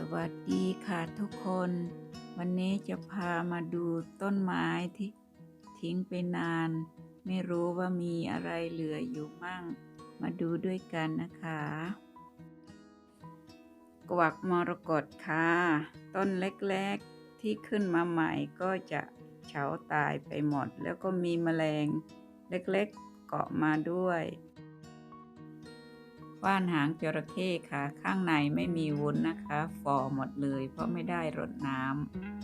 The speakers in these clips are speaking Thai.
สวัสดีค่ะทุกคน วันนี้จะพามาดูต้นไม้ที่ทิ้งไปนาน ไม่รู้ว่ามีอะไรเหลืออยู่มั่ง มาดูด้วยกันนะคะ กวักมรกตค่ะ ต้นเล็กๆที่ขึ้นมาใหม่ก็จะเฉาตายไปหมด แล้วก็มีแมลงเล็กๆเกาะมาด้วย ว่านหางจระเข้ค่ะ ข้างในไม่มีวุ้นนะคะฟอหมดเลย เพราะไม่ได้รดน้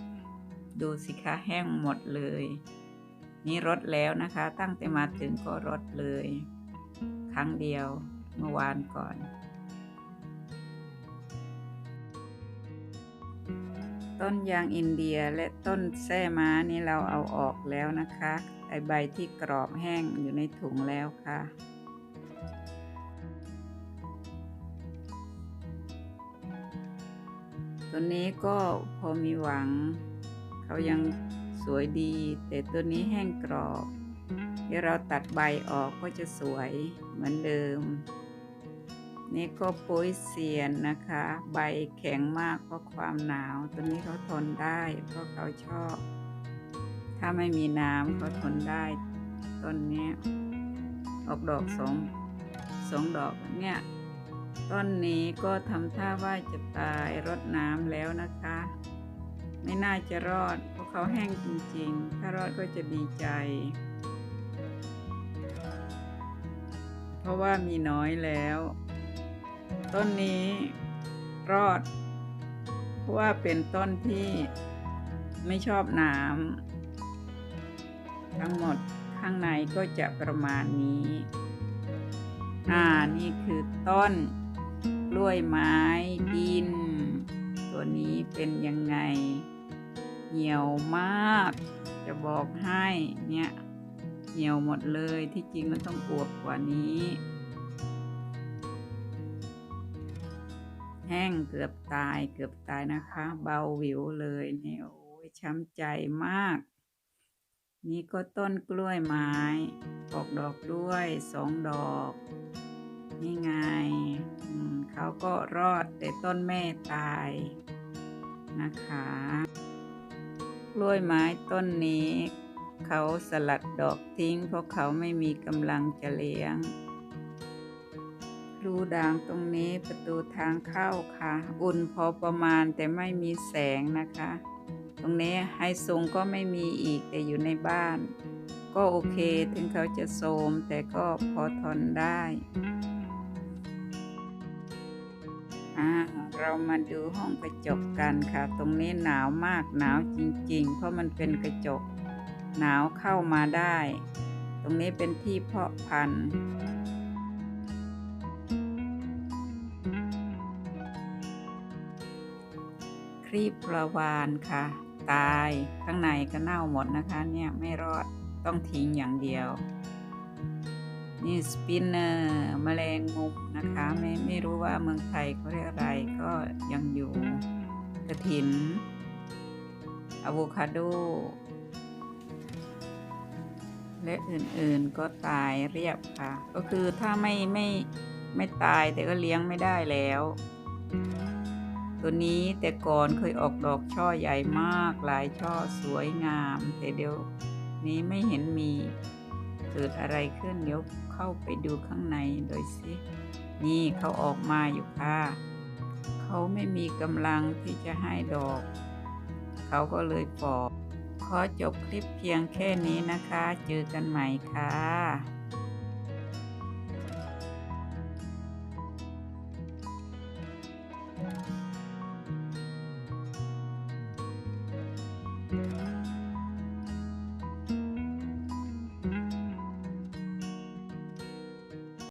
ำดูสิคะแห้งหมดเลย นี่รดแล้วนะคะ ตั้งแต่มาถึงก็รดเลย ครั้งเดียวเมื่อวานก่อนต้นยางอินเดียและต้นแส้ม้านี่เราเอาออกแล้วนะคะ ไอใบที่กรอบแห้งอยู่ในถุงแล้วค่ะ ตัวนี้ก็พอมีหวัง เขายังสวยดี แต่ตัวนี้แห้งกรอบเดี๋ยวเราตัดใบออกก็จะสวยเหมือนเดิม นี่ก็ปุ้ยเสียนนะคะ ใบแข็งมากเพราะความหนาว ตัวนี้เขาทนได้เพราะเขาชอบ ถ้าไม่มีน้ำเขาทนได้ต้นนี้ออกดอกสองสองดอกเนี่ย ต้นนี้ก็ทำท่าว่าจะตายรดน้ำแล้วนะคะ ไม่น่าจะรอดเพราะเขาแห้งจริงๆ ถ้ารอดก็จะดีใจ เพราะว่ามีน้อยแล้ว ต้นนี้รอด เพราะว่าเป็นต้นที่ไม่ชอบน้ำทั้งหมดข้างในก็จะประมาณนี้ อ่า นี่คือต้น ล้วยไม้ดิน ตัวนี้เป็นยังไง เหี่ยวมาก จะบอกให้เนี่ยเหี่ยวหมดเลยที่จริงมันต้องอวบกว่านี้ แห้งเกือบตายเกือบตายนะคะ เบาหวิวเลยเนี่ยโอ้ยช้ำใจมาก นี่ก็ต้นกล้วยไม้ ออกดอกด้วยสองดอก นี่ไงเขาก็รอดแต่ต้นแม่ตายนะคะ กล้วยไม้ต้นนี้เขาสลัดดอกทิ้ง เพราะเขาไม่มีกำลังจะเลี้ยง รูด่างตรงนี้ประตูทางเข้าค่ะ อุ่นพอประมาณแต่ไม่มีแสงนะคะ ตรงนี้ไฮซุงก็ไม่มีอีกแต่อยู่ในบ้าน ก็โอเคถึงเขาจะโทรมแต่ก็พอทนได้ อ่าเรามาดูห้องกระจกกันค่ะ ตรงนี้หนาวมากหนาวจริง ๆ เพราะมันเป็นกระจก หนาวเข้ามาได้ ตรงนี้เป็นที่เพาะพันธุ์ครีบปลาวานค่ะ ตายข้างในก็เน่าหมดนะคะเนี่ยไม่รอดต้องทิ้งอย่างเดียว นี่สปินเนอร์แมลงมุมนะคะไม่ไม่รู้ว่าเมืองไทยเขาเรียกอะไรก็ยังอยู่กระถินอะโวคาโด และอื่นๆก็ตายเรียบค่ะ ก็คือถ้าไม่ไม่ไม่ตายแต่ก็เลี้ยงไม่ได้แล้ว ตัวนี้แต่ก่อนเคยออกดอกช่อใหญ่มาก หลายช่อสวยงาม แต่เดี๋ยวนี้ไม่เห็นมี เกิดอะไรขึ้นเดี๋ยวเข้าไปดูข้างในโดยสิ นี่เขาออกมาอยู่ค่ะ เขาไม่มีกำลังที่จะให้ดอก เขาก็เลยปอกขอจบคลิปเพียงแค่นี้นะคะ เจอกันใหม่ค่ะ